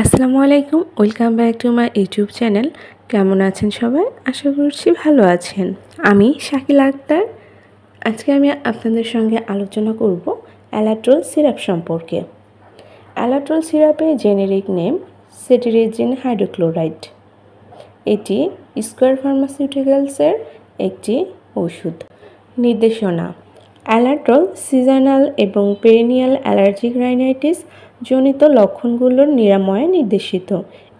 আসসালামু আলাইকুম, welcome back to my YouTube channel. কেমন আছেন সবাই? আশা করছি ভালো আছেন। আমি শাকিল আক্তার। আজকে আমি আপনাদের সঙ্গে আলোচনা করব অ্যালাট্রল সিরাপ সম্পর্কে। অ্যালাট্রল সিরাপের জেনেরিক নেম সেটিরিজিন হাইড্রোক্লোরাইড। এটি স্কোয়ার ফার্মাসিউটিক্যালসের একটি ওষুধ। নির্দেশনা অ্যালাট্রল সিজনাল এবং পেরিনিয়াল অ্যালার্জিক রাইনাইটিস জনিত লক্ষণগুলোর নিরাময়ে নির্দেশিত।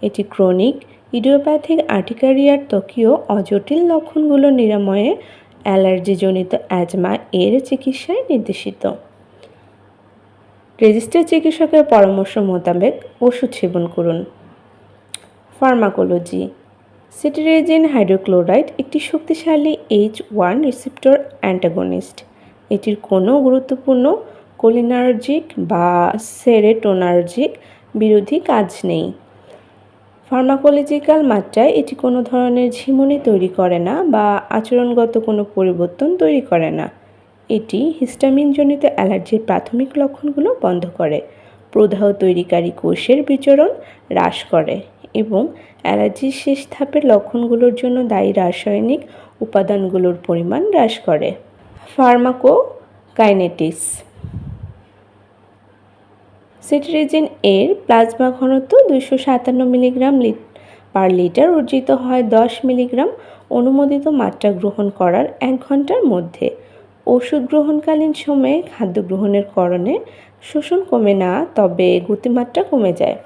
এটি ক্রনিক, ইডিওপ্যাথিক আর্টিকারিয়ার ত্বকীয় অজটিল লক্ষণগুলো নিরাময়ে অ্যালার্জিজনিত অ্যাজমা এর চিকিৎসায় নির্দেশিত। রেজিস্টার চিকিৎসকের পরামর্শ মোতাবেক ওষুধ সেবন করুন। ফার্মাকোলজি, সিটিরেজিন হাইড্রোক্লোরাইড একটি শক্তিশালী এইচ ওয়ান রিসেপ্টর অ্যান্টাগনিস্ট এটির কোনো গুরুত্বপূর্ণ কোলিনার্জিক বা সেরেটোনার্জিক বিরোধী কাজ নেই। ফার্মাকোলজিক্যাল মাত্রায় এটি কোনো ধরনের ঝিমুনি তৈরি করে না বা আচরণগত কোনো পরিবর্তন তৈরি করে না। এটি হিস্টামিনজনিত অ্যালার্জির প্রাথমিক লক্ষণগুলো বন্ধ করে, প্রদাহ তৈরিকারী কোষের বিচরণ হ্রাস করে এবং অ্যালার্জির শেষ ধাপের লক্ষণগুলোর জন্য দায়ী রাসায়নিক উপাদানগুলোর পরিমাণ হ্রাস করে। ফার্মাকো কাইনেটিস সিট্রিজিন এর প্লাজমা ঘনত্ব দুইশো সাতান্ন মিলিগ্রাম পার লিটার অর্জিত হয় দশ মিলিগ্রাম অনুমোদিত মাত্রা গ্রহণ করার এক ঘণ্টার মধ্যে। ওষুধ গ্রহণকালীন সময়ে খাদ্য গ্রহণের কারণে শোষণ কমে না, তবে গতিমাত্রা কমে যায়।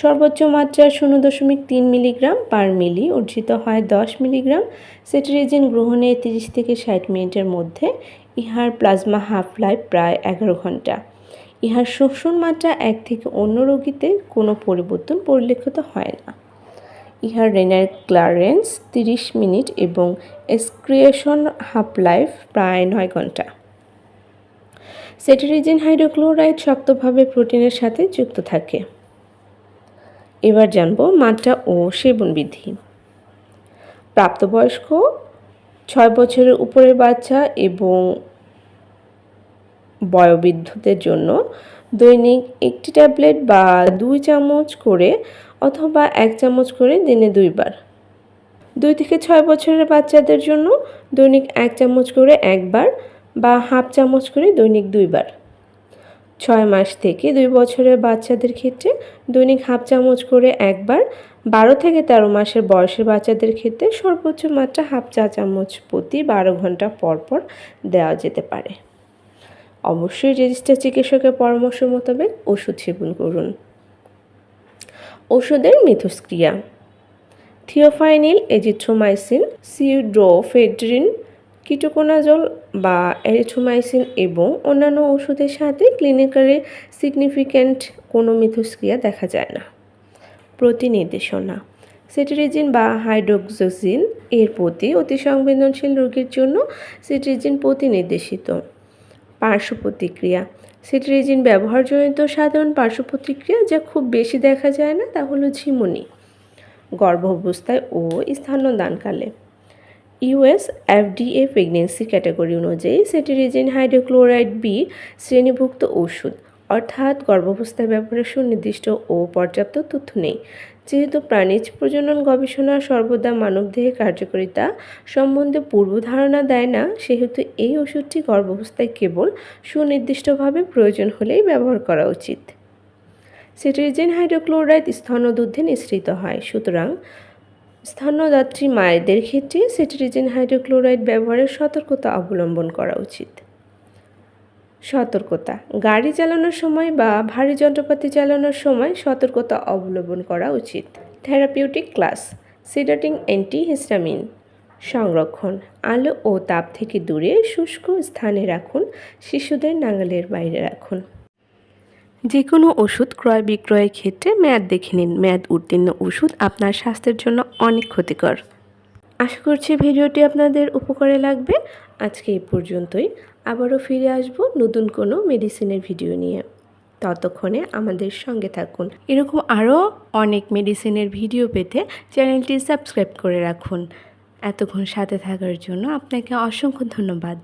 সর্বোচ্চ মাত্রা শূন্য দশমিক তিন মিলিগ্রাম পার মিলি অর্জিত হয় দশ মিলিগ্রাম। সেট্রিজিন গ্রহণে তিরিশ থেকে ষাট মিনিটের মধ্যে ইহার প্লাজমা হাফ লাইফ প্রায় এগারো ঘণ্টা। ইহার শোষণ মাত্রা এক থেকে অন্য রোগীতে কোনো পরিবর্তন পরিলক্ষিত হয় না। ইহার রেনার ক্লারেন্স তিরিশ মিনিট এবং এক্সক্রিয়েশন হাফ লাইফ প্রায় নয় ঘণ্টা। সেটেরিজিন হাইড্রোক্লোরাইড শক্তভাবে প্রোটিনের সাথে যুক্ত থাকে। এবার জানব মাত্রা ও সেবন বৃদ্ধি। প্রাপ্তবয়স্ক, ছয় বছরের উপরের বাচ্চা এবং বয়োবৃদ্ধদের জন্য দৈনিক একটি ট্যাবলেট বা দুই চামচ করে অথবা এক চামচ করে দিনে দুইবার। দুই থেকে ছয় বছরের বাচ্চাদের জন্য দৈনিক এক চামচ করে একবার বা হাফ চামচ করে দৈনিক দুইবার। ছয় মাস থেকে দুই বছরের বাচ্চাদের ক্ষেত্রে দৈনিক হাফ চামচ করে একবার, বারো থেকে তেরো মাসের বয়সের বাচ্চাদের ক্ষেত্রে সর্বোচ্চ মাত্রা হাফ চা চামচ প্রতি বারো ঘণ্টা পর পর দেওয়া যেতে পারে। অবশ্যই রেজিস্টার চিকিৎসকের পরামর্শ মোতাবেক ওষুধ সেবন করুন। ওষুধের মিথস্ক্রিয়া। থিওফাইনিল, এজিথ্রোমাইসিন সিউড্রোফেড্রিন কিটোকোনাজল বা এরিথ্রোমাইসিন এবং অন্যান্য ওষুধের সাথে ক্লিনিক্যালি সিগনিফিক্যান্ট কোনো মিথস্ক্রিয়া দেখা যায় না। প্রতিনির্দেশনা, সিটিরিজিন বা হাইড্রোক্সোজিন এর প্রতি অতি সংবেদনশীল রোগীর জন্য সিটিরিজিন প্রতিনির্দেশিত। পার্শ্ব প্রতিক্রিয়া সিট্রিজিন ব্যবহারজনিত সাধারণ পার্শ্ব প্রতিক্রিয়া যা খুব বেশি দেখা যায় না তা হলো ঝিমুনি, গর্ভাবস্থায় ও স্থানদানকালে। ইউএস এফডিএ প্রেগনেন্সি ক্যাটাগরি অনুযায়ী সেটিরিজিন হাইড্রোক্লোরাইড বি শ্রেণীভুক্ত ওষুধ। অর্থাৎ গর্ভাবস্থায় ব্যবহারের সুনির্দিষ্ট ও পর্যাপ্ত তথ্য নেই। যেহেতু প্রাণীজ প্রজনন গবেষণা সর্বদা মানবদেহে কার্যকারিতা সম্বন্ধে পূর্ব ধারণা দেয় না, সেহেতু এই ওষুধটি গর্ভাবস্থায় কেবল সুনির্দিষ্টভাবে প্রয়োজন হলেই ব্যবহার করা উচিত। সিট্রিজিন হাইড্রোক্লোরাইড স্তনদুধে নিঃসৃত হয়। সুতরাং স্তন্যদাত্রী মায়েদের ক্ষেত্রে সিট্রিজিন হাইড্রোক্লোরাইড ব্যবহারের সতর্কতা অবলম্বন করা উচিত। সতর্কতা। গাড়ি চালানোর সময় বা ভারী যন্ত্রপাতি চালানোর সময় সতর্কতা অবলম্বন করা উচিত। Therapeutic class. Sedating antihistamine. সংরক্ষণ। আলো ও তাপ থেকে দূরে শুষ্ক স্থানে রাখুন। শিশুদের নাগালের বাইরে রাখুন। যে কোনো ওষুধ ক্রয় বিক্রয়ের ক্ষেত্রে মেয়াদ দেখে নিন। মেয়াদ উত্তীর্ণ ওষুধ আপনার স্বাস্থ্যের জন্য অনেক ক্ষতিকর। আশা করছি ভিডিওটি আপনাদের উপকারে লাগবে। আজকে এই পর্যন্তই। আবারও ফিরে আসব নতুন কোনো মেডিসিনের ভিডিও নিয়ে। ততক্ষণে আমাদের সঙ্গে থাকুন। এরকম আরও অনেক মেডিসিনের ভিডিও পেতে চ্যানেলটি সাবস্ক্রাইব করে রাখুন। এতক্ষণ সাথে থাকার জন্য আপনাকে অসংখ্য ধন্যবাদ।